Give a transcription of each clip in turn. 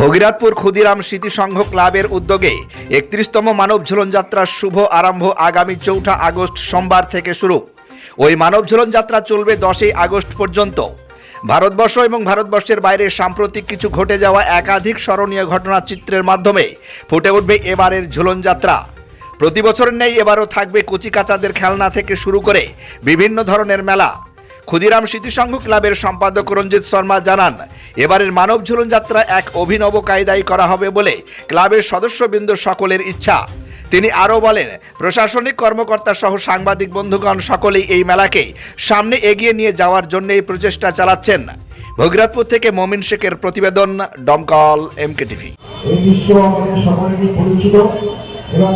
ভগীরাথপুর ক্ষুদিরাম স্মৃতি সংঘ ক্লাবের উদ্যোগে একত্রিশতম মানব ঝুলন যাত্রার শুভ আরম্ভ আগামী চৌঠা আগস্ট সোমবার থেকে শুরু। ওই মানব ঝুলন যাত্রা চলবে দশই আগস্ট পর্যন্ত। ভারতবর্ষ এবং ভারতবর্ষের বাইরে সাম্প্রতিক কিছু ঘটে যাওয়া একাধিক স্মরণীয় ঘটনা চিত্রের মাধ্যমে ফুটে উঠবে এবারের ঝুলন যাত্রা। প্রতি বছরের নেই এবারও থাকবে কচিকাচাদের খেলনা থেকে শুরু করে বিভিন্ন ধরনের মেলা। ক্ষুদিরাম স্মৃতিসংঘ ক্লাবের সম্পাদক রঞ্জিত শর্মা জানান এবারের মানব ঝুলন যাত্রা এক অভিনব কায়দায় করা হবে বলে ক্লাবের সদস্যবৃন্দ সকলের ইচ্ছা। তিনি আরও বলেন, প্রশাসনিক কর্মকর্তা সহ সাংবাদিক বন্ধুগণ সকলেই এই মেলাকে সামনে এগিয়ে নিয়ে যাওয়ার জন্য এই প্রচেষ্টা চালাচ্ছেন। ভগীরথপুর থেকে মমিন শেখের প্রতিবেদন ডমকল এমকে টিভি এবং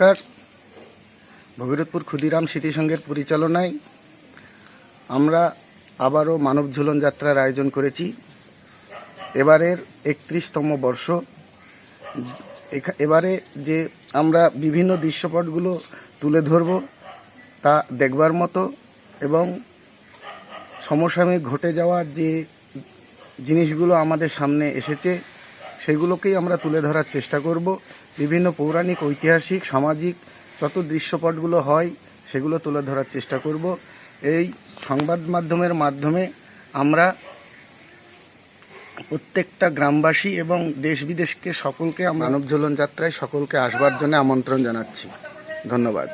নমস্কার ভগীরথপুর ক্ষুদিরাম স্মৃতি সংঘের পরিচালনায় আমরা আবারও মানব ঝুলন যাত্রার আয়োজন করেছি। এবারের একত্রিশতম বর্ষ এবারে যে আমরা বিভিন্ন দৃশ্যপটগুলো তুলে ধরব তা দেখবার মতো এবং সমসাময়িক ঘটে যাওয়া যে জিনিসগুলো আমাদের সামনে এসেছে, সেগুলোকেই আমরা তুলে ধরার চেষ্টা করব। বিভিন্ন পৌরাণিক, ঐতিহাসিক, সামাজিক যত দৃশ্যপটগুলো হয়, সেগুলো তুলে ধরার চেষ্টা করব। এই সংবাদ মাধ্যমের মাধ্যমে আমরা প্রত্যেকটা গ্রামবাসী এবং দেশ বিদেশকে সকলকে মানব ঝুলন যাত্রায় সকলকে আসবার জন্য আমন্ত্রণ জানাচ্ছি। ধন্যবাদ।